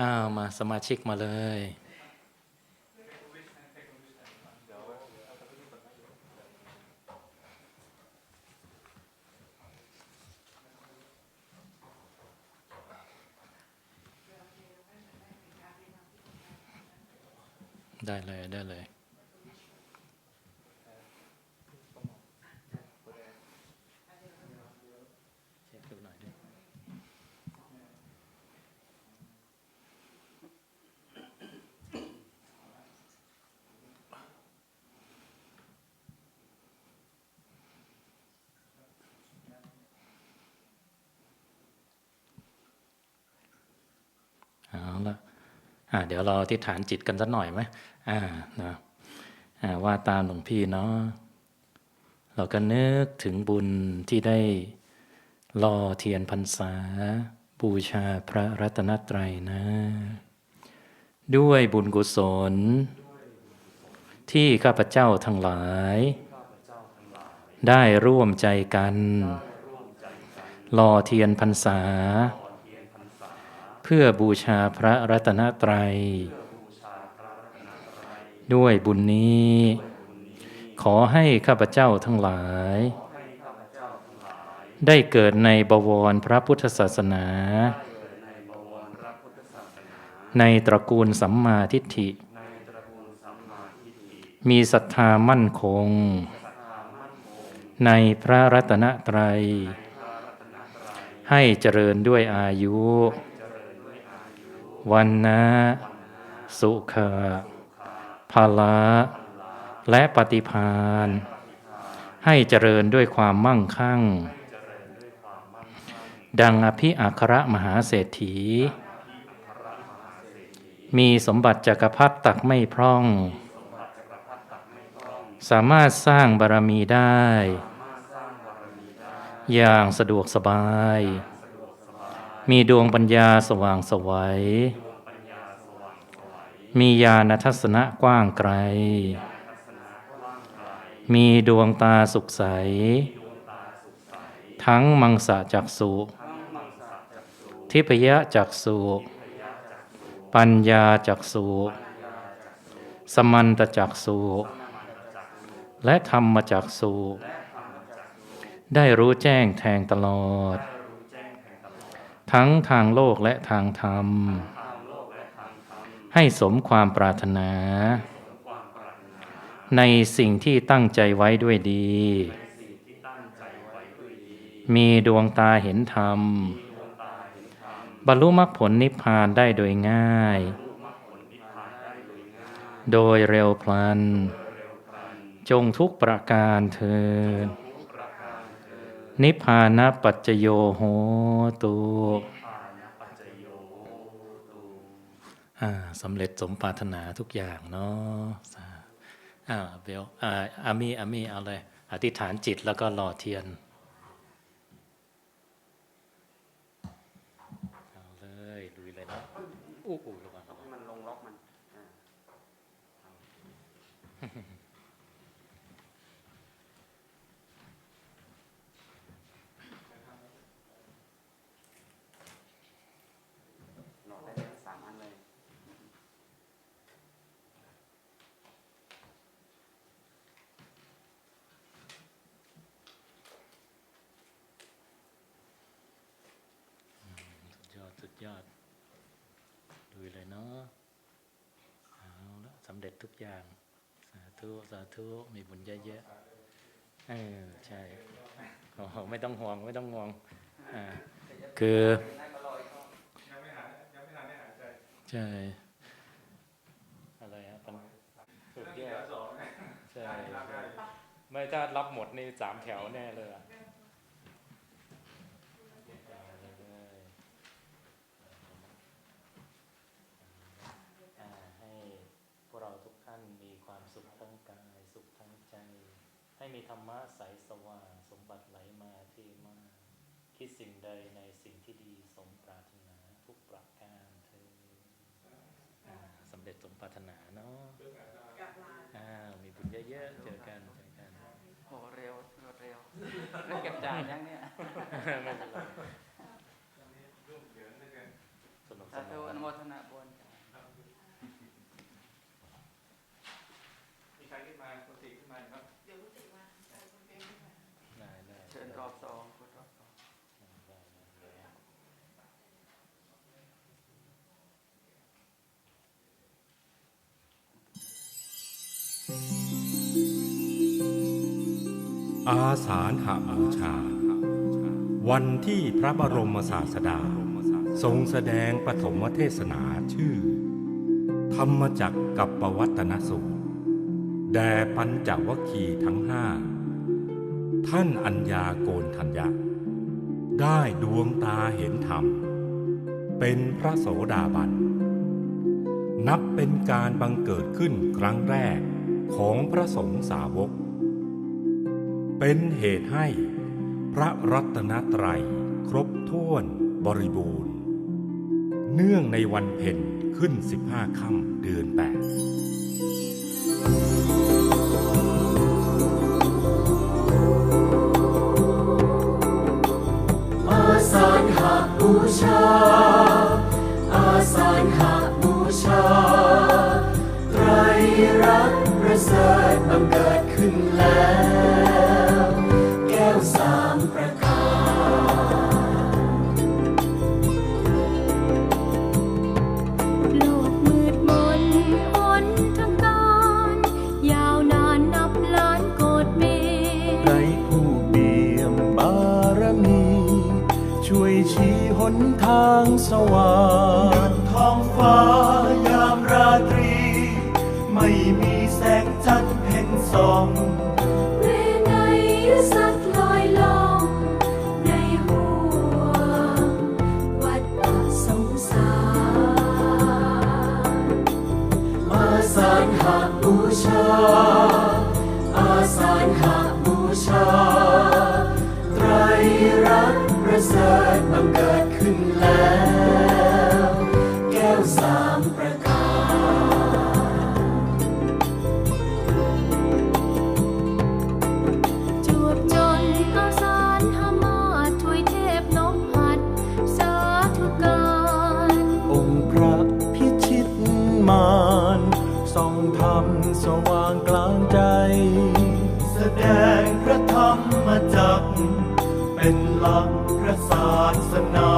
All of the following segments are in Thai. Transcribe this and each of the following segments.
อ้าวมาสมาชิกมาเลยได้เลย ได้เลย เช็คดูหน่อยดิ เอาละอ่า เดี๋ยวเราอธิษฐานจิตกันสักหน่อยไหมอ่านะอ่าว่าตามหลวงพี่เนาะเราก็นึกถึงบุญที่ได้รอเทียนพรรษา บูชาพระรัตนตรัยนะ ด้วยบุญกุศล ที่ข้าพเจ้าทั้งหลาย ได้ร่วมใจกันรอเทียนพรรษา เพื่อบูชาพระรัตนตรัย ด้วยบุญนี้ ขอให้ข้าพเจ้าทั้งหลาย ได้เกิดในบวรพระพุทธศาสนา ในตระกูลสัมมาทิฏฐิ มีศรัทธามั่นคง ในพระรัตนตรัยให้เจริญด้วยอายุ วันนะสุขะภาละและปฏิพานให้เจริญด้วยความมั่งคั่ง ดังอภิอัครมหาเศรษฐี มีสมบัติจักรพรรดิตักไม่พร่อง สามารถสร้างบารมีได้ อย่างสะดวกสบาย มีดวงปัญญาสว่างไสวัย มีญาณทัศนะกว้างไกล มีดวงตาสุขใส ทั้งมังสะจักสุ ทิพยะจักสุ ปัญญาจักสุ สมันตจักสุ และธรรมจักสุ ได้รู้แจ้งแทงตลอด ทั้งทางโลกและทางธรรม ให้สมความปรารถนา ในสิ่งที่ตั้งใจไว้ด้วยดี มีดวงตาเห็นธรรม บรรลุมรรคผลนิพพานได้โดยง่าย โดยเร็วพลัน จงทุกประการเถิด นิพพานะปัจจโยโหตุอ่าสำเร็จสมปรารถนาทุกอย่างเนาะสาอ่าเบลอ่าอามีอามีเอาเลย อธิษฐานจิตแล้วก็รอเทียน เอาเลยลุยเลยนะอู้อู้ระวังระวัง มันลงล็อกมันอ่าหลอดได้ทั้งสามอันเลย สุด ยอดดยอดลุยเลยเนาะเอาละสำเร็จทุกอย่าง สาธุ สาธุ มีบุญเยอะๆเออใช่โอ้ไม่ต้องห่วง ไม่ต้องห่วงอ่าคือใช่อะไรฮะปัญสุดยอดใช่ใช่ไม่ถ้ารับหมดนี่สามแถวแน่เลยอะอ่าให้พวกเราทุกท่านมีความสุขทั้งกาย สุขทั้งใจ ให้มีธรรมะใสสว่างสมบัติไหลมาเทมา คิดสิ่งใดในสิ่งที่ดีสมปรารถนาทุกประการเธอญอ่าสำเร็จสมปรารถนาเนาะอ้าวมีบุญเยอะๆเจอกันเจอกันโหเร็วรวดเร็วเรื่องเก็บจานยังเนี่ยไม่เป็นไรสนุกสสานธุอนุานโมโมทนาบุญ อาสาฬหบูชา วันที่พระบรมศาสดา ทรงแสดงปฐมเทศนาชื่อ ธรรมจักรกับปวัตนสูตรแด่ปัญจวัคคีย์ทั้งห้า ท่านอัญญาโกนทัญญะ ได้ดวงตาเห็นธรรม เป็นพระโสดาบัน นับเป็นการบังเกิดขึ้นครั้งแรกของพระสงฆ์สาวก เป็นเหตุให้พระรัตนตรัยครบถ้วนบริบูรณ์ เนื่องในวันเพ็ญขึ้น 15ค่ำเดือนแปดอาสาฬหบูชา อาสาฬหบูชา ไตรรัตน์ประเสริฐบังเกิดขึ้นแล้ว หนทางสว่างท้องฟ้ายามราตรี ไม่มีแสงจันทร์เพ็ญส่องเวไนยสัตว์ลอยลองในห่วงวัฏสงสารอาสาฬหบูชา อาสาฬหบูชา ใจ แสดงพระธรรมจักเป็นหลักพระศาสนา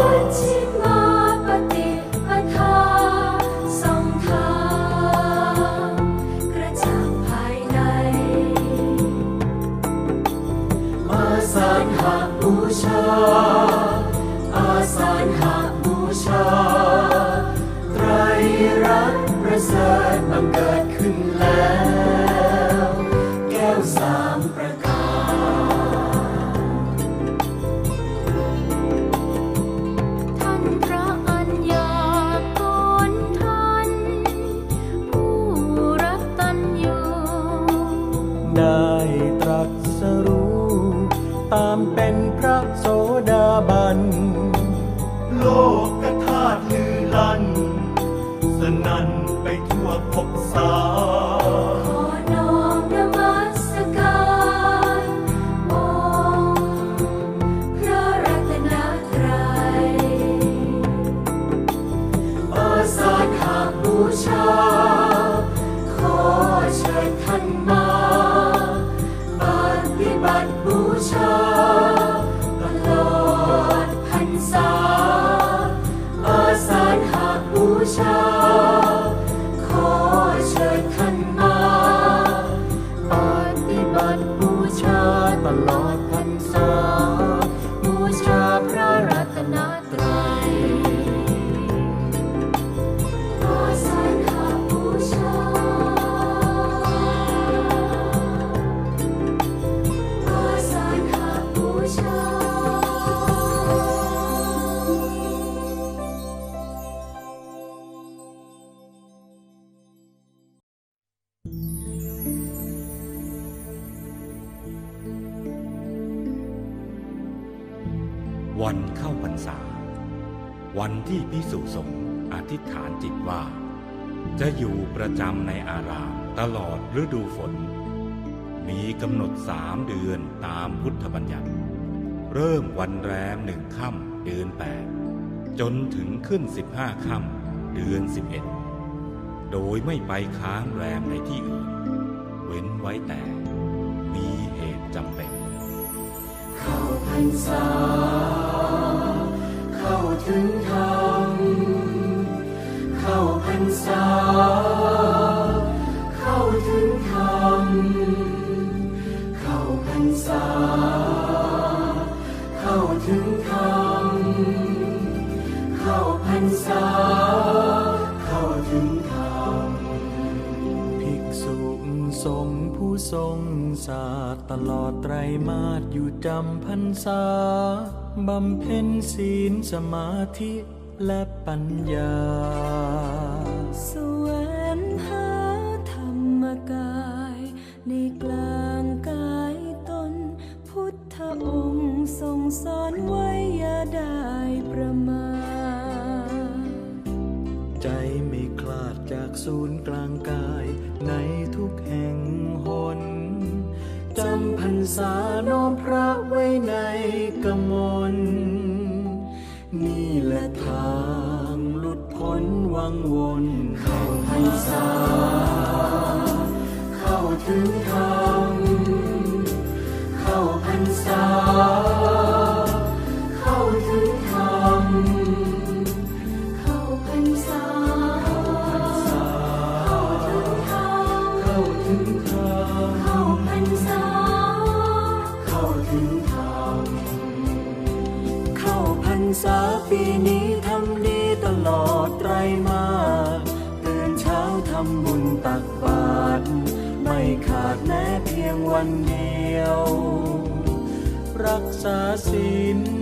ปัจฉิมาปฏิปทาสองทางกระจ่างภายในอาสาฬหบูชา อาสาฬหบูชา ไตรรัตน์ประเสริฐบังเกิดขึ้นแล้ว บู ที่พิสุสงฆ์อธิษฐานจิตว่า จะอยู่ประจำในอารามตลอดฤดูฝน มีกำหนดสามเดือนตามพุทธบัญญัติ เริ่มวันแรมหนึ่งค่ำเดือนแปดจนถึงขึ้นสิบห้าค่ำเดือนสิบเอ็ดโดยไม่ไปค้างแรมในที่อื่น เว้นไว้แต่มีเหตุจำเป็น เข้าพรรษา เข้าถึงธรรมเข้าพ รรษาเข้าถึงธรรมเข้าพรรษาเข้าถึงธรรมเข้าพรรษาเข้าถึงธรรมภิกษุสงฆ์ผู้ทรงศาสตร์ตลอดไตรมาสอยู่จำพรรษาบำเพ็ญศีลสมาธิและปัญญา แสวงหาธรรมกาย ในกลางกายตน พุทธองค์ทรงสอนไว้อย่าได้ประมาทใจไม่คลาดจากศูนย์กลางกายในทุกแห่งหนจำพรรษาน้อมพระไว้ในกมลนี่แหละทางหลุดพ้น วังวนเข้าพรรษาเข้าถึงธรรมเข้าพรรษาเข้าถึงธรรมเข้าพรรษาเข้าถึงธรรมเข้าถึงธรรมเข้าพรรษาเข้าถึงธรรมเข้าพรรษาปีนี้ทำดี วันเดียว รักษาศีล